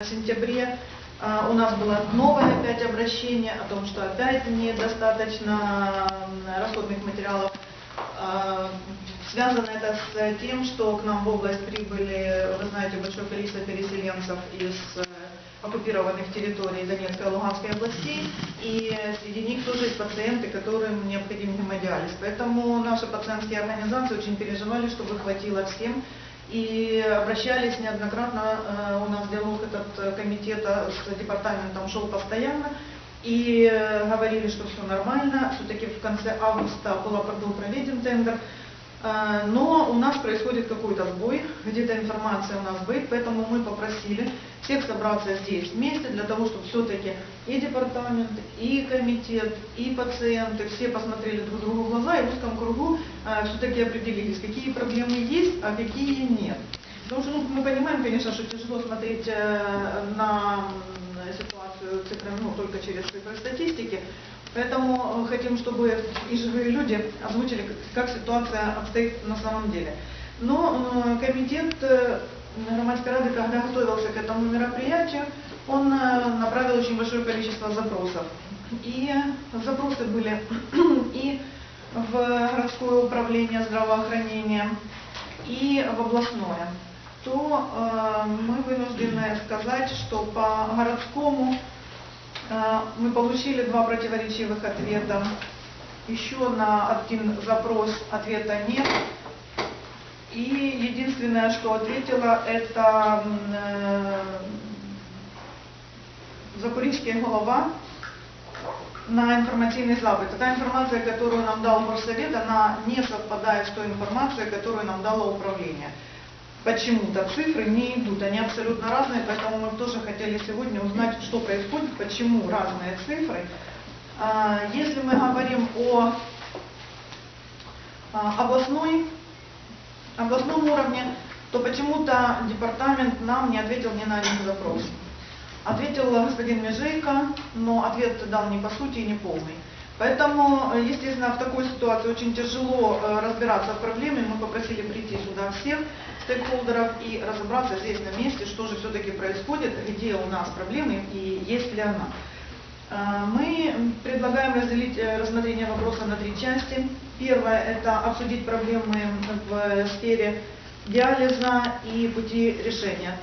В сентябре а, у нас было новое опять обращение о том, что опять недостаточно расходных материалов. А, Связано это с тем, что к нам в область прибыли, вы знаете, большое количество переселенцев из э, оккупированных территорий Донецкой и Луганской областей, и среди них тоже есть пациенты, которым необходим гемодиализ. Поэтому наши пациентские организации очень переживали, чтобы хватило всем, и обращались неоднократно, э, у нас диалог этот э, комитета с департаментом шел постоянно, и э, говорили, что все нормально, все-таки в конце августа был проведен тендер, Э, но у нас происходит какой-то сбой, где-то информация у нас будет, поэтому мы попросили всех собраться здесь вместе для того, чтобы все-таки и департамент, и комитет, и пациенты, все посмотрели друг другу в глаза и в узком кругу все-таки определились, какие проблемы есть, а какие нет. Потому что ну, мы понимаем, конечно, что тяжело смотреть э, на ситуацию цифрами, ну, только через цифры статистики, Поэтому э, хотим, чтобы и живые люди озвучили, как ситуация обстоит на самом деле. Но комитет э, Громадской Рады, когда готовился к этому мероприятию, он направил очень большое количество запросов. И запросы были и в городское управление здравоохранения, и в областное, то э, мы вынуждены сказать, что по городскому Э, мы получили два противоречивых ответа. Еще на один запрос ответа нет. И единственное, что ответила, это э, Запорижский голова на информативный запит. Та информация, которую нам дал горсовет, она не совпадает с той информацией, которую нам дало управление почему-то цифры не идут, они абсолютно разные, поэтому мы тоже хотели сегодня узнать, что происходит, почему разные цифры. А, если мы говорим о а, областной, областном уровне, то почему-то департамент нам не ответил ни на один запрос. Ответил господин Межейко, но ответ дал не по сути и не полный. Поэтому, естественно, в такой ситуации очень тяжело э, разбираться в проблеме. Мы попросили прийти сюда всех стейкхолдеров и разобраться здесь на месте, что же все-таки происходит, где у нас проблемы и есть ли она. Э, мы предлагаем разделить э, рассмотрение вопроса на три части. Первое – это обсудить проблемы в сфере диализа и пути решения,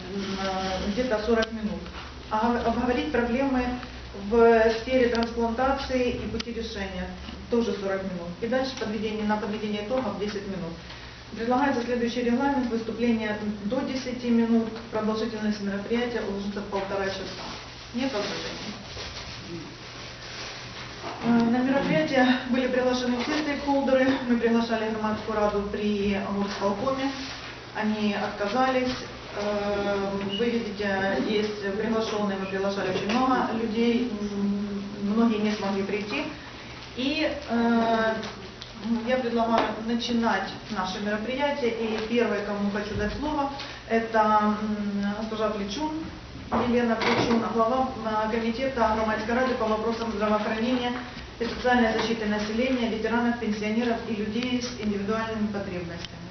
где-то 40 минут. А обговорить проблемы в сфере трансплантации и пути решения тоже 40 минут. И дальше подведение, на подведение итогов 10 минут. Предлагается следующий регламент, выступление до 10 минут, продолжительность мероприятия уложится в полтора часа. Нет возражений. Э, на мероприятие были приглашены все стейкхолдеры. Мы приглашали громадскую раду при Мурсполкоме. Они отказались. Вы видите, есть приглашенные, мы приглашали очень много людей, многие не смогли прийти. И я предлагаю начинать наше мероприятие. И первое, кому хочу дать слово, это госпожа Плечун, Елена Плечун, глава э, комитета Громадской рады по вопросам здравоохранения и социальной защиты населения, ветеранов, пенсионеров и людей с индивидуальными потребностями.